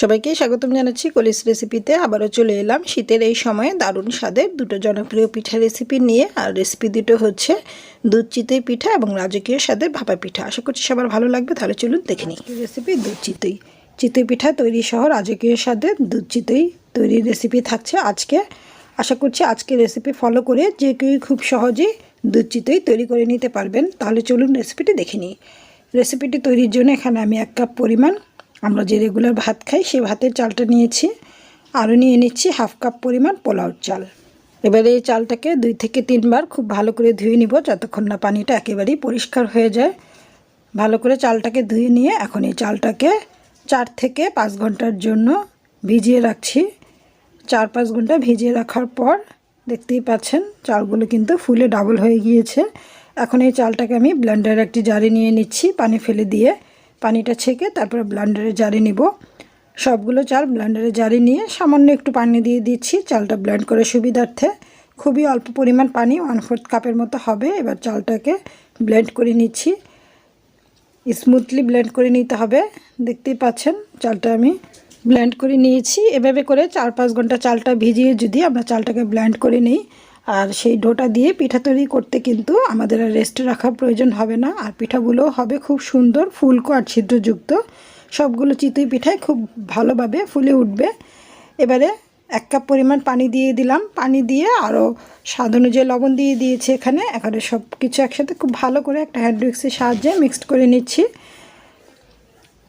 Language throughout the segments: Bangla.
সবাইকে স্বাগতম জানাচ্ছি কলিস রেসিপিতে আবারও চলে এলাম। শীতের এই সময়ে দারুণ স্বাদের দুটো জনপ্রিয় পিঠা রেসিপি নিয়ে। আর রেসিপি দুটো হচ্ছে দুধ চিতই পিঠা এবং রাজকীয় স্বাদের ভাপা পিঠা। আশা করছি সবার ভালো লাগবে। তাহলে চলুন দেখে নিই। রেসিপি দুধ চিতই চিতই পিঠা তৈরি সহ রাজকীয় স্বাদের দুধ চিতই তৈরির রেসিপি থাকছে আজকে। আশা করছি আজকে রেসিপি ফলো করে যে কেউ খুব সহজেই দুধ চিতই তৈরি করে নিতে পারবেন। তাহলে চলুন রেসিপিটি দেখে নিই। রেসিপিটি তৈরির জন্য এখানে আমি এক কাপ পরিমাণ আমরা যে রেগুলার ভাত খাই, সেই ভাতের চালটা নিয়েছি। আরও নিয়ে নিচ্ছি হাফ কাপ পরিমাণ পোলাওর চাল। এবারে এই চালটাকে দুই থেকে তিনবার খুব ভালো করে ধুয়ে নিব যতক্ষণ না পানিটা একেবারেই পরিষ্কার হয়ে যায়। ভালো করে চালটাকে ধুয়ে নিয়ে এখন এই চালটাকে চার থেকে পাঁচ ঘণ্টার জন্য ভিজিয়ে রাখছি। চার পাঁচ ঘণ্টা ভিজিয়ে রাখার পর দেখতেই পাচ্ছেন চালগুলো কিন্তু ফুলে ডাবল হয়ে গিয়েছে। এখন এই চালটাকে আমি ব্লেন্ডার একটি জারে নিয়ে নিচ্ছি পানি ফেলে দিয়ে। পানিটা ছেঁকে তারপরে ব্লেন্ডারে জারে নিব। সবগুলো চাল ব্লেন্ডারে জারে নিয়ে সামান্য একটু পানি দিয়ে দিচ্ছি। চালটা ব্লেন্ড করে সুবিধার্থে। খুবই অল্প পরিমাণ পানি ওয়ান ফোর্থ কাপের মতো হবে। এবার চালটাকে ব্লেন্ড করে নিচ্ছি। স্মুথলি ব্লেন্ড করে নিতে হবে। দেখতেই পাচ্ছেন, চালটা আমি ব্লেন্ড করে নিয়েছি। এভাবে করে চার পাঁচ ঘণ্টা চালটা ভিজিয়ে যদি আমরা চালটাকে ব্লেন্ড করে নিই আর সেই ডোটা দিয়ে পিঠা তৈরি করতে কিন্তু আমাদের আর রেস্টে রাখার প্রয়োজন হবে না। আর পিঠাগুলো হবে খুব সুন্দর, ফুলকো আর ছিদ্রযুক্ত। সবগুলো চিতই পিঠায় খুব ভালোভাবে ফুলে উঠবে। এবারে এক কাপ পরিমাণ পানি দিয়ে দিলাম। পানি দিয়ে আরও স্বাদ অনুযায়ী লবণ দিয়ে দিয়েছি এখানে। এখানে সব কিছু একসাথে খুব ভালো করে একটা হ্যান্ড মিক্সের সাহায্যে মিক্সড করে নিচ্ছি।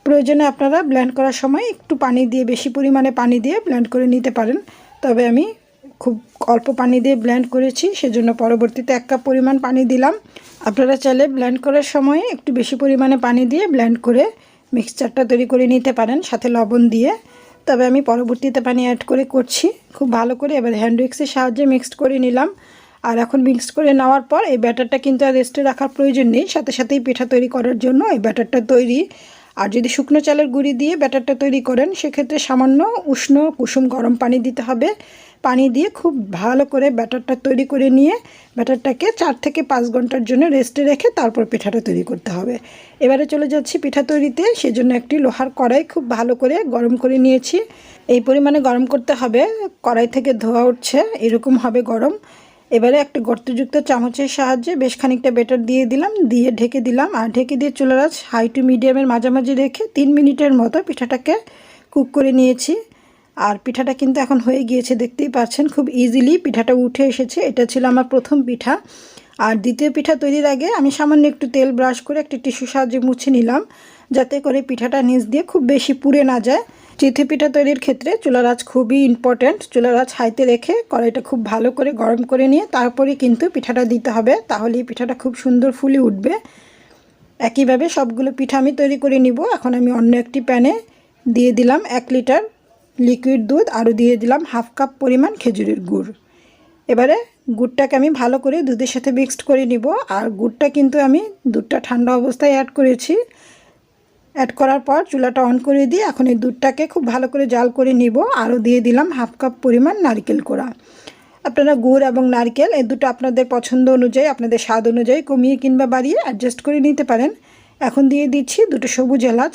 প্রয়োজনে আপনারা ব্ল্যান্ড করার সময় একটু পানি দিয়ে, বেশি পরিমাণে পানি দিয়ে ব্ল্যান্ড করে নিতে পারেন। তবে আমি খুব অল্প পানি দিয়ে ব্লেন্ড করেছি, সেজন্য পরবর্তীতে এক কাপ পরিমাণ পানি দিলাম। আপনারা চাইলে ব্লেন্ড করার সময় একটু বেশি পরিমাণে পানি দিয়ে ব্লেন্ড করে মিক্সচারটা তৈরি করে নিতে পারেন, সাথে লবণ দিয়ে। তবে আমি পরবর্তীতে পানি অ্যাড করে করছি, খুব ভালো করে। এবার হ্যান্ড উইক্সের সাহায্যে মিক্সড করে নিলাম। আর এখন মিক্সড করে নেওয়ার পর এই ব্যাটারটা কিন্তু আর রেস্টে রাখার প্রয়োজন নেই, সাথে সাথেই পিঠা তৈরি করার জন্য এই ব্যাটারটা তৈরি। আর যদি শুকনো চালের গুঁড়ি দিয়ে ব্যাটারটা তৈরি করেন, সেক্ষেত্রে সামান্য উষ্ণ কুসুম গরম পানি দিতে হবে। পানি দিয়ে খুব ভালো করে ব্যাটারটা তৈরি করে নিয়ে ব্যাটারটাকে চার থেকে পাঁচ ঘণ্টার জন্য রেস্টে রেখে তারপর পিঠাটা তৈরি করতে হবে। এবারে চলে যাচ্ছি পিঠা তৈরিতে, সেজন্য একটি লোহার কড়াই খুব ভালো করে গরম করে নিয়েছি। এই পরিমাণে গরম করতে হবে, কড়াই থেকে ধোয়া উঠছে, এরকম হবে গরম। এবারে একটা গর্তযুক্ত চামচের সাহায্যে বেশ খানিকটা বেটার দিয়ে দিলাম, দিয়ে ঢেকে দিলাম। আর ঢেকে দিয়ে চুলার আঁচ হাই টু মিডিয়ামের মাঝামাঝি রেখে তিন মিনিটের মতো পিঠাটাকে কুক করে নিয়েছি। আর পিঠাটা কিন্তু এখন হয়ে গিয়েছে, দেখতেই পাচ্ছেন, খুব ইজিলি পিঠাটা উঠে এসেছে। এটা ছিল আমার প্রথম পিঠা। আর দ্বিতীয় পিঠা তৈরির আগে আমি সামান্য একটু তেল ব্রাশ করে একটি টিস্যু সাহায্যে মুছে নিলাম, যাতে করে পিঠাটা নিচ দিয়ে খুব বেশি পুড়ে না যায়। চিথি পিঠা তৈরির ক্ষেত্রে চুলার আঁচ খুবই ইম্পর্ট্যান্ট চুলার আঁচ হাইতে রেখে কড়াইটা খুব ভালো করে গরম করে নিয়ে তারপরে কিন্তু পিঠাটা দিতে হবে, তাহলেই পিঠাটা খুব সুন্দর ফুলে উঠবে। একইভাবে সবগুলো পিঠা আমি তৈরি করে নিব। এখন আমি অন্য একটি প্যানে দিয়ে দিলাম এক লিটার লিকুইড দুধ আরও দিয়ে দিলাম হাফ কাপ পরিমাণ খেজুরের গুড়। এবারে গুড়টাকে আমি ভালো করে দুধের সাথে মিক্সড করে নিব আর গুড়টা কিন্তু আমি দুধটা ঠান্ডা অবস্থায় অ্যাড করেছি। অ্যাড করার পর চুলাটা অন করে দিয়ে এখন এই দুধটাকে খুব ভালো করে জাল করে নিব। আরও দিয়ে দিলাম হাফ কাপ পরিমাণ নারকেল কোড়া। আপনারা গুড় এবং নারকেল এই দুটো আপনাদের পছন্দ অনুযায়ী, আপনাদের স্বাদ অনুযায়ী কমিয়ে কিংবা বাড়িয়ে অ্যাডজাস্ট করে নিতে পারেন। এখন দিয়ে দিচ্ছি দুটো সবুজ এলাচ।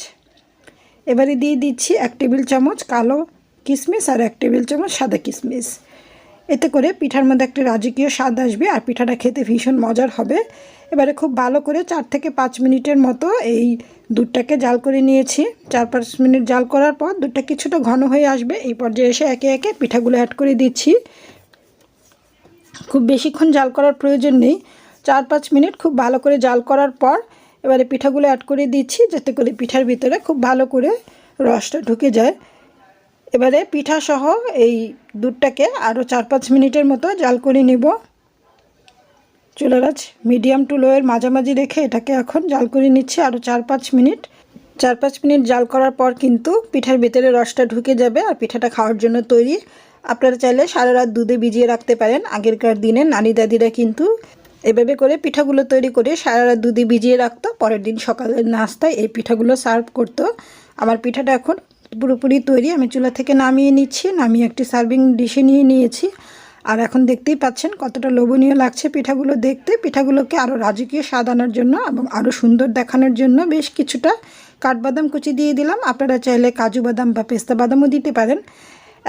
এবারে দিয়ে দিচ্ছি এক টেবিল চামচ কালো কিশমিশ আর এক টেবিল চামচ সাদা কিশমিশ এতে করে পিঠার মধ্যে একটা রাজকীয় স্বাদ আসবে আর পিঠাটা খেতে ভীষণ মজার হবে। এবারে খুব ভালো করে চার থেকে পাঁচ মিনিটের মতো এই দুধটাকে জাল করে নিয়েছি। চার পাঁচ মিনিট জাল করার পর দুধটা কিছুটা ঘন হয়ে আসবে। এই পর্যায়ে এসে একে একে পিঠাগুলো অ্যাড করে দিচ্ছি। খুব বেশিক্ষণ জাল করার প্রয়োজন নেই। চার পাঁচ মিনিট খুব ভালো করে জাল করার পর এবারে পিঠাগুলো অ্যাড করে দিচ্ছি যাতে করে পিঠার ভিতরে খুব ভালো করে রসটা ঢুকে যায়। এবারে পিঠা সহ এই দুধটাকে আরও চার পাঁচ মিনিটের মতো জাল করে নেব। চুলার আঁচ মিডিয়াম টু লোয়ের মাঝামাঝি রেখে এটাকে এখন জাল করে নিচ্ছি আরও চার পাঁচ মিনিট। চার পাঁচ মিনিট জাল করার পর কিন্তু পিঠার ভিতরে রসটা ঢুকে যাবে আর পিঠাটা খাওয়ার জন্য তৈরি। আপনারা চাইলে সারা রাত দুধে ভিজিয়ে রাখতে পারেন। আগেরকার দিনে নানি দাদিরা কিন্তু এভাবে করে পিঠাগুলো তৈরি করে সারা রাত দুধে ভিজিয়ে রাখতো। পরের দিন সকালের নাস্তায় এই পিঠাগুলো সার্ভ করতো। আমার পিঠাটা এখন পুরোপুরি তৈরি। আমি চুলা থেকে নামিয়ে নিচ্ছি। নামিয়ে একটি সার্ভিং ডিশে নিয়ে নিয়েছি। আর এখন দেখতেই পাচ্ছেন কতটা লোভনীয় লাগছে পিঠাগুলো দেখতে। পিঠাগুলোকে আরও রাজকীয় স্বাদ আনার জন্য এবং আরও সুন্দর দেখানোর জন্য বেশ কিছুটা কাঠবাদাম কুচি দিয়ে দিলাম। আপনারা চাইলে কাজু বাদাম বা পেস্তা বাদামও দিতে পারেন।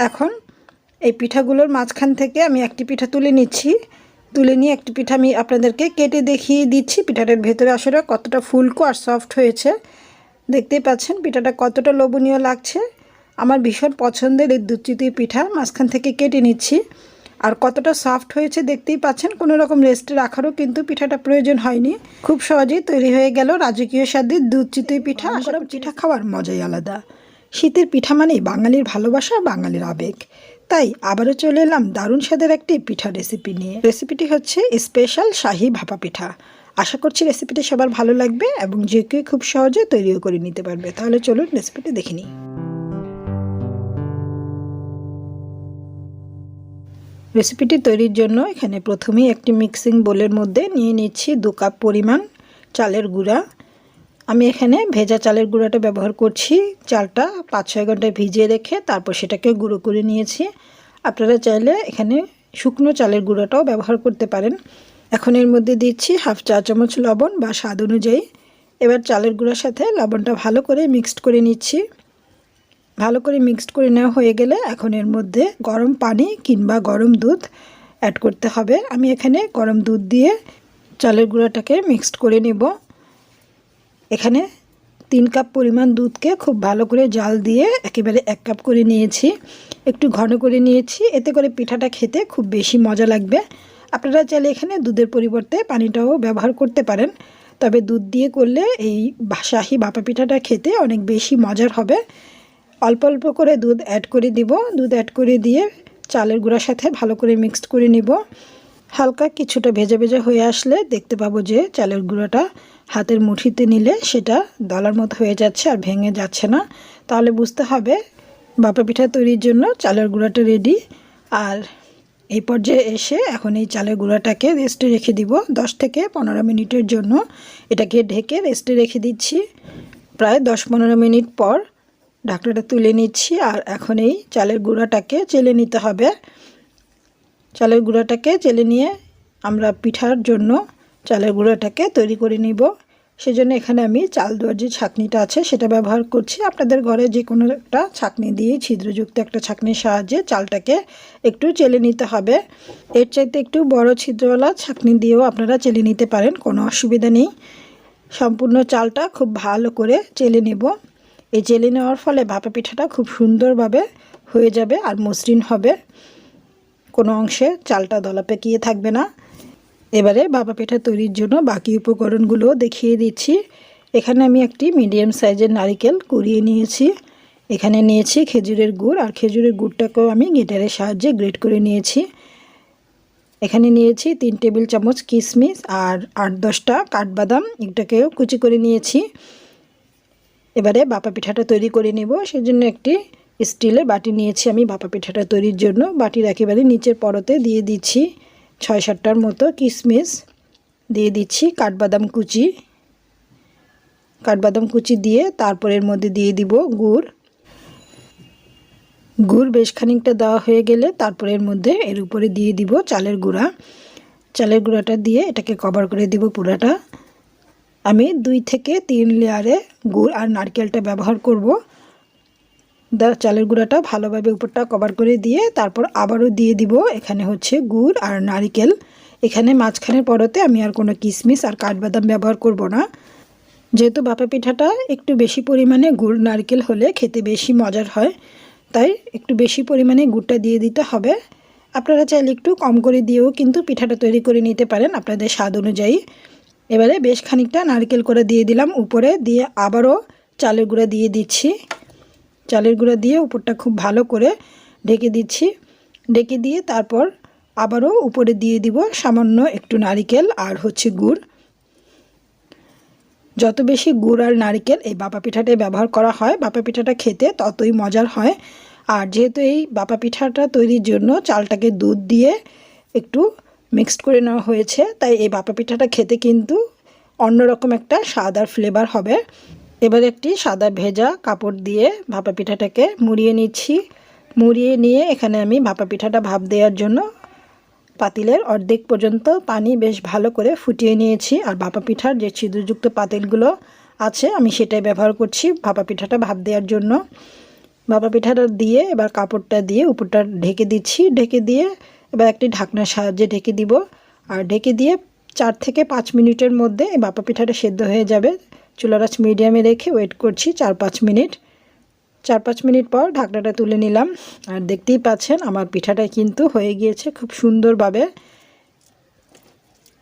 এখন এই পিঠাগুলোর মাঝখান থেকে আমি একটি পিঠা তুলে নিচ্ছি। তুলে নিয়ে একটি পিঠা আমি আপনাদেরকে কেটে দেখিয়ে দিচ্ছি। পিঠাটার ভেতরে আসলে কতটা ফুলকো আর সফট হয়েছে। দেখতেই পাচ্ছেন পিঠাটা কতটা লোভনীয় লাগছে। আমার ভীষণ পছন্দের এই দুধচিতি পিঠা। মাঝখান থেকে কেটে নিচ্ছি। আর কতটা সফট হয়েছে দেখতেই পাচ্ছেন। কোনো রকম রেস্টে রাখারও কিন্তু পিঠাটা প্রয়োজন হয়নি। খুব সহজেই তৈরি হয়ে গেল রাজকীয় স্বাদের দুধ চিতই পিঠা আসলে পিঠা খাওয়ার মজাই আলাদা। শীতের পিঠা মানেই বাঙালির ভালোবাসা, বাঙালির আবেগ। তাই আবারও চলে এলাম দারুণ স্বাদের একটি পিঠা রেসিপি নিয়ে। রেসিপিটি হচ্ছে স্পেশাল শাহি ভাপা পিঠা। আশা করছি রেসিপিটি সবার ভালো লাগবে এবং যে কেউ খুব সহজে তৈরিও করে নিতে পারবে। তাহলে চলুন রেসিপিটি দেখে নিই। রেসিপিটি তৈরির জন্য এখানে প্রথমেই একটি মিক্সিং বোলের মধ্যে নিয়ে নিচ্ছি দু কাপ পরিমাণ চালের গুঁড়া আমি এখানে ভেজা চালের গুঁড়াটা ব্যবহার করছি। চালটা পাঁচ ছয় ঘণ্টা ভিজিয়ে রেখে তারপর সেটাকে গুঁড়ো করে নিয়েছি। আপনারা চাইলে এখানে শুকনো চালের গুঁড়োটাও ব্যবহার করতে পারেন। এখন এর মধ্যে দিচ্ছি হাফ চা চামচ লবণ বা স্বাদ অনুযায়ী। এবার চালের গুঁড়োর সাথে লবণটা ভালো করে মিক্সড করে নিচ্ছি। ভালো করে মিক্সড করে নেওয়া হয়ে গেলে এখন এর মধ্যে গরম পানি কিংবা গরম দুধ অ্যাড করতে হবে। আমি এখানে গরম দুধ দিয়ে চালের গুঁড়াটাকে মিক্সড করে নেব। এখানে তিন কাপ পরিমাণ দুধকে খুব ভালো করে জাল দিয়ে একেবারে এক কাপ করে নিয়েছি। একটু ঘন করে নিয়েছি। এতে করে পিঠাটা খেতে খুব বেশি মজা লাগবে। আপনারা চাইলে এখানে দুধের পরিবর্তে পানিটাও ব্যবহার করতে পারেন। তবে দুধ দিয়ে করলে এই শাহি বাপা পিঠাটা খেতে অনেক বেশি মজার হবে। অল্প অল্প করে দুধ অ্যাড করে দিব। দুধ অ্যাড করে দিয়ে চালের গুঁড়ার সাথে ভালো করে মিক্সড করে নিব। হালকা কিছুটা ভেজে ভেজে হয়ে আসলে দেখতে পাবো যে চালের গুঁড়োটা হাতের মুঠিতে নিলে সেটা দলার মতো হয়ে যাচ্ছে আর ভেঙে যাচ্ছে না। তাহলে বুঝতে হবে বাপা পিঠা তৈরির জন্য চালের গুঁড়াটা রেডি আর এই পর্যায়ে এসে এখন এই চালের গুঁড়াটাকে রেস্টে রেখে দিব। দশ থেকে পনেরো মিনিটের জন্য এটাকে ঢেকে রেস্টে রেখে দিচ্ছি। প্রায় দশ পনেরো মিনিট পর ঢাকনাটা তুলে নিচ্ছি আর এখন এই চালের গুঁড়াটাকে চেলে নিতে হবে। চালের গুঁড়াটাকে চেলে নিয়ে আমরা পিঠার জন্য চালের গুঁড়োটাকে তৈরি করে নিব। সেজন্য এখানে আমি চাল দেওয়ার যে ছাঁকনিটা আছে সেটা ব্যবহার করছি। আপনাদের ঘরে যে কোনো একটা ছাঁকনি দিয়ে ছিদ্রযুক্ত একটা ছাঁকনির সাহায্যে চালটাকে একটু চেলে নিতে হবে। এর চাইতে একটু বড় ছিদ্রওয়ালা ছাঁকনি দিয়েও আপনারা চেলে নিতে পারেন, কোনো অসুবিধা নেই। সম্পূর্ণ চালটা খুব ভালো করে চেলে নেব। এই চেলে নেওয়ার ফলে ভাপা পিঠাটা খুব সুন্দরভাবে হয়ে যাবে আর মসৃণ হবে। কোনো অংশে চালটা দলা পেকিয়ে থাকবে না। এবারে ভাপা পিঠা তৈরির জন্য বাকি উপকরণগুলো দেখিয়ে দিচ্ছি। এখানে আমি একটি মিডিয়াম সাইজের নারিকেল কুড়িয়ে নিয়েছি। এখানে নিয়েছি খেজুরের গুড় আর খেজুরের গুড়টাকেও আমি গিটারের সাহায্যে গ্রেট করে নিয়েছি। এখানে নিয়েছি তিন টেবিল চামচ কিশমিশ আর আট দশটা কাঠবাদাম এটাকেও কুচি করে নিয়েছি। এবারে বাপা পিঠাটা তৈরি করে নেব। সেজন্য একটি স্টিলের বাটি নিয়েছি আমি বাপা পিঠাটা তৈরির জন্য। বাটির একেবারে নিচের পরতে দিয়ে দিচ্ছি। ছয় সাতটার মতো কিশমিশ দিয়ে দিচ্ছি কাঠবাদাম কুচি। কাঠবাদাম কুচি দিয়ে তারপরের মধ্যে দিয়ে দিব গুড়। গুড় বেশ খানিকটা দেওয়া হয়ে গেলে তারপরের মধ্যে এর উপরে দিয়ে দিব চালের গুঁড়া। চালের গুঁড়াটা দিয়ে এটাকে কভার করে দিব পুরাটা। আমি দুই থেকে তিন লেয়ারে গুড় আর নারকেলটা ব্যবহার করব। চালের গুঁড়াটা ভালোভাবে উপরটা কভার করে দিয়ে তারপর আবারও দিয়ে দিব। এখানে হচ্ছে গুড় আর নারিকেল। এখানে মাঝখানের পরতে আমি আর কোনো কিশমিশ আর কাঠবাদাম ব্যবহার করব না। যেহেতু বাপা পিঠাটা একটু বেশি পরিমাণে গুড়, নারকেল হলে খেতে বেশি মজার হয়, তাই একটু বেশি পরিমাণে গুড়টা দিয়ে দিতে হবে। আপনারা চাইলে একটু কম করে দিয়েও কিন্তু পিঠাটা তৈরি করে নিতে পারেন আপনাদের স্বাদ অনুযায়ী। এবারে বেশ খানিকটা নারকেল করে দিয়ে দিলাম উপরে, দিয়ে আবারও চালের গুঁড়া দিয়ে দিচ্ছি। চালের গুঁড়া দিয়ে উপরটা খুব ভালো করে ঢেকে দিচ্ছি। ঢেকে দিয়ে তারপর আবারও উপরে দিয়ে দিব সামান্য একটু নারিকেল আর হচ্ছে গুড়। যত বেশি গুড় আর নারিকেল এই বাপা পিঠাটায় ব্যবহার করা হয়, বাপা পিঠাটা খেতে ততই মজার হয়। আর যেহেতু এই বাপা পিঠাটা তৈরির জন্য চালটাকে দুধ দিয়ে একটু মিক্সড করে নেওয়া হয়েছে, তাই এই বাপা পিঠাটা খেতে কিন্তু অন্যরকম একটা স্বাদ আর ফ্লেভার হবে। এবার একটি সাদা ভেজা কাপড় দিয়ে ভাপা পিঠাটাকে মুড়িয়ে নিচ্ছি। মুড়িয়ে নিয়ে এখানে আমি ভাপা পিঠাটা ভাপ দেওয়ার জন্য পাতিলের অর্ধেক পর্যন্ত পানি বেশ ভালো করে ফুটিয়ে নিয়েছি। আর ভাপা পিঠার যে ছিদ্রযুক্ত পাতিলগুলো আছে, আমি সেটাই ব্যবহার করছি ভাপা পিঠাটা ভাপ দেওয়ার জন্য। ভাপা পিঠাটা দিয়ে এবার কাপড়টা দিয়ে উপরটা ঢেকে দিচ্ছি। ঢেকে দিয়ে এবার একটি ঢাকনার সাহায্যে ঢেকে দিব। আর ঢেকে দিয়ে চার থেকে পাঁচ মিনিটের মধ্যে এই ভাপা পিঠাটা সেদ্ধ হয়ে যাবে। চুলার আঁচ মিডিয়ামে রেখে ওয়েট করছি চার পাঁচ মিনিট। চার পাঁচ মিনিট পর ঢাকনাটা তুলে নিলাম। আর দেখতেই পাচ্ছেন আমার পিঠাটা কিন্তু হয়ে গিয়েছে খুব সুন্দরভাবে।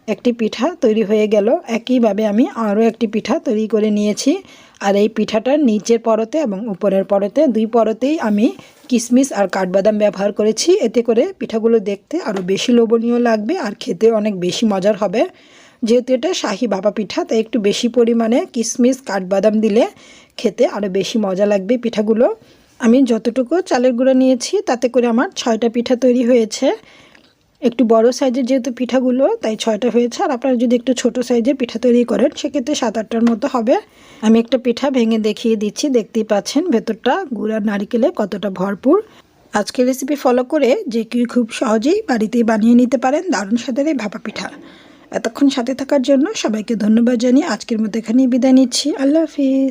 একটি পিঠা তৈরি হয়ে গেল। একইভাবে আমি আরও একটি পিঠা তৈরি করে নিয়েছি। আর এই পিঠাটার নিচের পরতে এবং উপরের পরতে, দুই পরতেই আমি কিশমিশ আর কাঠবাদাম ব্যবহার করেছি। এতে করে পিঠাগুলো দেখতে আরও বেশি লোভনীয় লাগবে আর খেতে অনেক বেশি মজার হবে। যেহেতু এটা শাহি ভাপা পিঠা, তাই একটু বেশি পরিমাণে কিশমিশ কাঠবাদাম দিলে খেতে আরও বেশি মজা লাগবে পিঠাগুলো। আমি যতটুকু চালের গুঁড়ো নিয়েছি, তাতে করে আমার ছয়টা পিঠা তৈরি হয়েছে। একটু বড় সাইজের যেহেতু পিঠাগুলো, তাই ছয়টা হয়েছে। আর আপনারা যদি একটু ছোট সাইজের পিঠা তৈরি করেন, সেক্ষেত্রে সাত আটটার মতো হবে। আমি একটা পিঠা ভেঙে দেখিয়ে দিচ্ছি, দেখতেই পাচ্ছেন ভেতরটা গুড় আর নারিকেলে কতটা ভরপুর। আজকের রেসিপি ফলো করে যে কেউ খুব সহজেই বাড়িতেই বানিয়ে নিতে পারেন দারুণ স্বাদের এই ভাপা পিঠা। এতক্ষণ সাথে থাকার জন্য সবাইকে ধন্যবাদ জানিয়ে আজকের মতো এখানেই বিদায় নিচ্ছি। আল্লাহ হাফিজ।